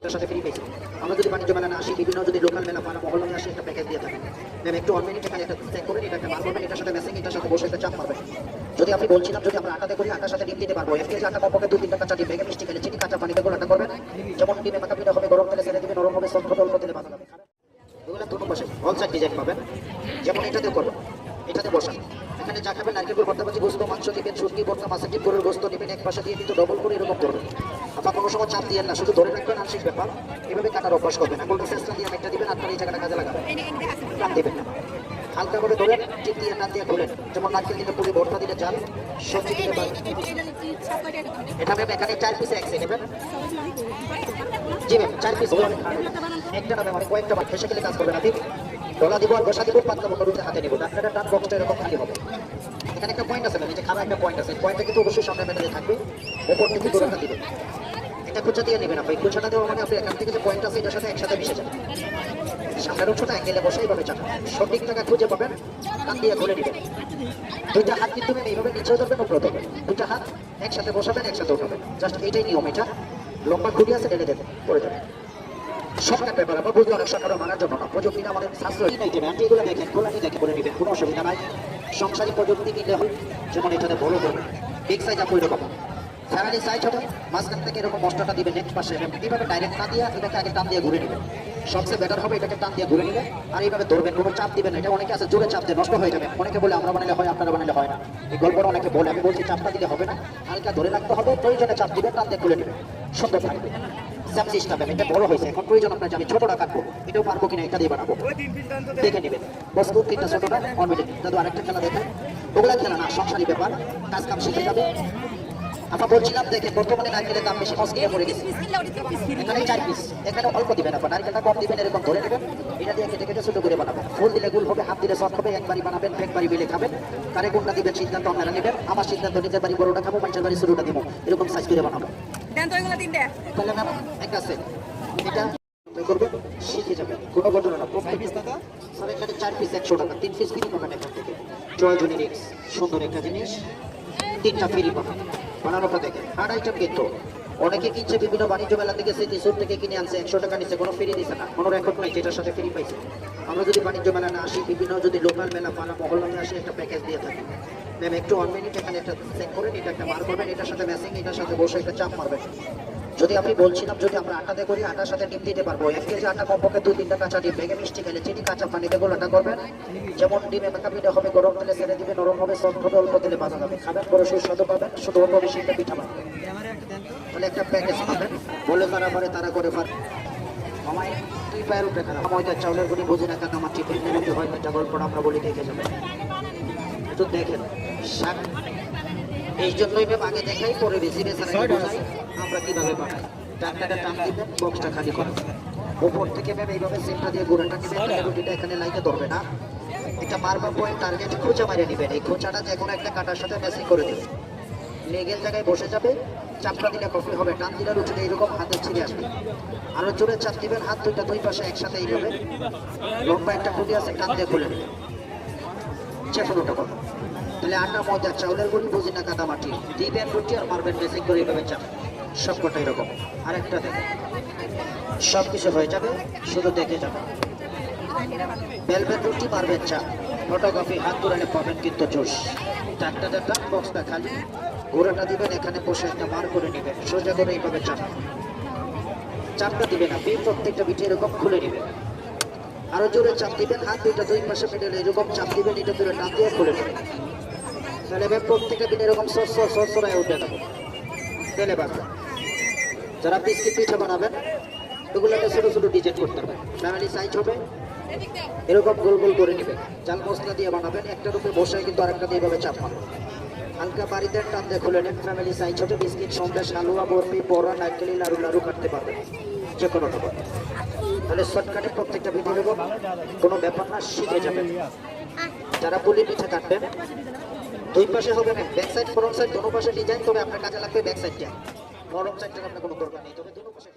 এটার সাথে ফ্রি পেয়েছি। আমরা যদি বাণিজ্য মেলা না আসি, বিভিন্ন যদি লোকাল মেলা পাড়া মহল আসি, একটা প্যাকেজ দিয়ে থাকি ম্যাম একটু অন মিনিট এখানে একটা চেক করে এটা একটা করবেন, এটার সাথে মেসিং এটার সাথে বসে একটা চাপ মারবেন যদি আপনি বলছিলাম, যদি আমরা আটাতে করি, আটার সাথে ডিম দিতে পারব। এক কেজি আটা কমপক্ষে দু, তিনটা কাঁচা ডিম ভেঙে মিষ্টি খেলে চিনি, কাঁচা পানিতে গোলাটা করবেন। যেমন ডিমে মাথা পিঠা হবে, গরম তেলে ছেড়ে দিবে, নরম হবে সফট অল্প তেলে ভাজা হবে। এগুলো দুটো পাশে অল সাইড ডিজাইন পাবেন। যেমন এটাতে করবেন এটাতে বসান এখানে যা খাবেন নারকেল গুড় ভর্তা ভাজি গোস্ত মাংস দিবেন সুটকি ভর্তা মাছের ডিম গরুর গোস্ত নেবেন এক পাশে দিয়ে কিন্তু ডবল করে এরকম করবেন আপনার কোনো সময় চাপ দিয়ে না শুধু ধরে রাখবেন আংশিক ব্যাপার। এভাবে কাটার অভ্যাস করবেন না। কোনটা শেষটা দিয়ে একটা দিবেন আপনার এই জায়গাটা কাজে লাগাবেন। টান দিবেন না। হালকা করে ধরেন টিপ দিয়ে না দিয়ে খোলেন যেমন নারকেল দিলে পুরি ভর্তা দিলে চাল সবজি দিলে এটা ম্যাম এখানে চার পিসে এক নেবেন জি ম্যাম চার পিস একটা না ম্যাম কয়েকটা বার খেসে খেলে কাজ করবেন আপনি ডলা দিব আর বসা দিব পাতলা বন্ধ হাতে নিব। আপনারা টান বক্সটা এরকম খালি হবে। এখানে একটা পয়েন্ট আছে এই যে খারাপ একটা পয়েন্ট আছে পয়েন্টটা কিন্তু অবশ্যই সামনে মেটালে থাকবে। ওপর থেকে দূরটা দিবেন এটা কুচা দিয়ে নেবেন আপনি। কুচাটা দেওয়া মানে আপনি এখান থেকে যে পয়েন্ট আছে এটার সাথে একসাথে মিশে যাবে। সামনের উৎসটা অ্যাঙ্গেলে বসে এইভাবে চাপ। সঠিক জায়গা খুঁজে পাবেন কান দিয়ে খুলে নেবেন। দুইটা হাত কিন্তু এইভাবে নিচেও ধরবেন উপরে ধরবেন। দুইটা হাত একসাথে বসাবেন একসাথে উঠাবেন। জাস্ট এইটাই নিয়ম এটা। লম্বা খুঁড়ি আছে ঢেলে দেবেন পড়ে যাবে। শর্টকাট ব্যাপার আমরা বুঝতে অনেক সরকার মানার জন্য না। প্রযুক্তিটা আমাদের সাশ্রয়ী নাই দেবে আন্টি এগুলো দেখেন খোলাটি দেখে বলে নেবেন? কোনো অসুবিধা নাই। সংসারী প্রযুক্তি নিলে হয় যেমন এটাতে বড় করবে বিগ সাইজ আপু এরকম ফ্যামিলি সাইজ হবে, মাঝখান থেকে এরকম মশলাটা দিবে নেক্সট পাশে। এইভাবে ডাইরেক্ট না দিয়ে, এটাকে আগে টান দিয়ে ঘুরে নেবেন। সবচেয়ে বেটার হবে এটাকে টান দিয়ে ঘুরে নেবেন। আর এইভাবে ধরবেন, কোনো চাপ দিবেন এটা অনেকে আছে, জোরে চাপ দিয়ে নষ্ট হয়ে যাবে। অনেকে বলে, আমরা বানালে হয়, আপনারা বানালে হয় না। এই গল্পটা অনেকে বলে। আমি বলছি, চাপটা দিলে হবে না। হালকা ধরে রাখতে হবে, প্রয়োজনে চাপ দিবেন, টান দিয়ে খুলে নেবেন। সুন্দর থাকবে। স্যাম সিস্টেম এটা বড় হয়েছে। এখন প্রয়োজন আপনার আমি ছোটটা কাটবো এটাও পারব কিনা এটা দিয়ে বানাবো। দেখে নেবেন। বস্তু তিনটা ছোটটা মিনিট দাদু আরেকটা খেলা দেখেন। ওগুলা খেলা না সংসারী ব্যাপার। কাজ কাম শিখে যাবে। আমরা বলছিলাম দেখেন বর্তমানে নারকেলের দাম বেশি পড়ে গেছে। এখানে চার পিস এখানে অল্প দিবেন আপনার নারকেলটা কম দিবেন এরকম ধরে নেবেন। এটা দিয়ে কেটে কেটে ছোট করে বানাবেন ফুল দিলে গুল হবে হাত দিলে সফট হবে একবারই বানাবেন একবারই বেলে খাবেন। কারে কোনটা দিবেন সিদ্ধান্ত আপনারা নেবেন। আমার সিদ্ধান্ত নিজের বাড়ি বড়টা খাব মানুষের বাড়ি ছোটটা দিব। এরকম সাইজ করে বানাবো। চার পিস একশো টাকা, তিন পিস থেকে। সুন্দর জিনিস। তিনটা ফ্রি পাবেন। বানানোটা দেখেন আর আইটেম অনেকে কিনছে বিভিন্ন বাণিজ্য মেলা থেকে, সেই থেকে কিনে আনছে, একশো টাকা নিচ্ছে কোনো ফ্রি দিচ্ছে না। কোনো রেকর্ড নাই যেটার সাথে ফ্রি পাইছে। আমরা যদি বাণিজ্য মেলা না আসি, বিভিন্ন যদি লোকাল মেলা, পাড়া মহল্লাতে আসি, একটা প্যাকেজ দিয়ে থাকি। ম্যাম একটু অন মিনিট এখানে একটা চেক করেন এটা একটা মার করবেন, এটার সাথে ম্যাসিং এটার সাথে বসে একটা চাপ মারবেন। যদি আমি বলছিলাম, যদি আমরা আটাতে করি, আটার সাথে ডিম দিতে পারব। এক কেজি আটা কমপক্ষে দু তিনটা কাঁচা ডিম, ভেঙে মিষ্টি খেলে চিনি, কাঁচা পানিতে গোলাটা করবেন। যেমন ডিমে মাথা পিঠা হবে, গরম তেলে ছেড়ে দিবে, নরম হবে সফট হবে, অল্প তেলে ভাজা হবে খাবেন, বড় সুস্বাদু পাবেন, শুধু অল্প বেশি একটা পিঠা পাবেন তাহলে একটা প্যাকেজ পাবেন বলে তারা পারে তারা করে পারে। আমায় দুই পায়ের উপরে খারাপ ময়দার চাউলের গুণি বুঝি কেন আমার টিফিন মেনুতে হয় একটা গল্পটা আমরা বলি, দেখে যাবেন একটু দেখেন শাক এই জন্যই ম্যাম আগে দেখাই পরে বেশি আমরা কীভাবে বানাই? টাকটাটা টান দিবেন বক্সটা খালি করেন। উপর থেকে ম্যাম এইভাবে সেলটা দিয়ে গোড়াটা নেবেন রুটিটা এখানে লাইনে ধরবে না। এটা মারবার পয়েন্ট টার্গেট খোঁচা মারিয়ে নেবেন। এই খোঁচাটা যে কোনো একটা কাটার সাথে মেসিং করে দেবেন। লেগের জায়গায় বসে যাবে চাপটা দিলে কফি হবে টান দিলে রুটিটা এরকম হাতে ছিঁড়ে আসবে। আরও জোরে চাপ দিবেন হাত দুইটা দুই পাশে একসাথে এইভাবে। লম্বা একটা খুঁটি আছে টান দিয়ে খুলে নেবেন। কোনোটা করো তাহলে আটা ময়দা চাউলের গুঁড়ি বুঝি না কাদা মাটি। দিবেন রুটি আর মারবেন বেসিং করে এইভাবে চাপ সব কটা এরকম। আরেকটা দেখো। সব কিছু হয়ে যাবে, শুধু দেখে যাবে। বেলবেন রুটি, মারবেন চা। ফটোগ্রাফি হাত ধরে পাবেন কিন্তু জোশ চারটা চারটা বক্সটা খালি। গোড়াটা দিবেন, এখানে বসে একটা মার করে নেবেন। সোজা করে এইভাবে চাপ চাপটা দিবেন আপনি, প্রত্যেকটা পিঠে এরকম খুলে নেবেন। আরও জোরে চাপ দিবেন, হাত দুইটা দুই পাশে মিডলে এরকম চাপ দিবেন, এটা ধরে টান দিয়ে খুলে নেবেন তাহলে এবার প্রত্যেকটা দিন এরকম সর সর সর উঠে যাবে। তেলে বাঁধবেন যারা বিস্কিট পিঠা বানাবেন, এগুলোকে ছোটো ছোটো ডিজাইন করতে হবে। ফ্যামিলি সাইজ হবে। এরকম গোল গোল করে নেবেন। চাল মশলা দিয়ে বানাবেন, একটার উপরে বসে কিন্তু আরেকটা দিয়ে চাপ মারবেন। হালকা বাড়িতে টান দিয়ে খুলে নেন ফ্যামিলি সাইজ হবে, বিস্কিট, সন্দেশ, হালুয়া, বরফি, বড়া, নারকেলি লাড়ু লাড়ু কাটতে পারবেন। যে কোনোটা তাহলে শর্টকাটে প্রত্যেকটা ভিডিও নেব। কোনো ব্যাপার না, শিখে যাবেন। যারা পুলি পিঠে কাটবেন, দুই পাশে হবে না ব্যাক সাইড ফ্রন্ট সাইড দোনো পাশে ডিজাইন তবে আপনার কাজে লাগবে ব্যাক সাইডটা নরম সাইডটা আপনার কোনো দরকার নেই, তবে দোনো পাশে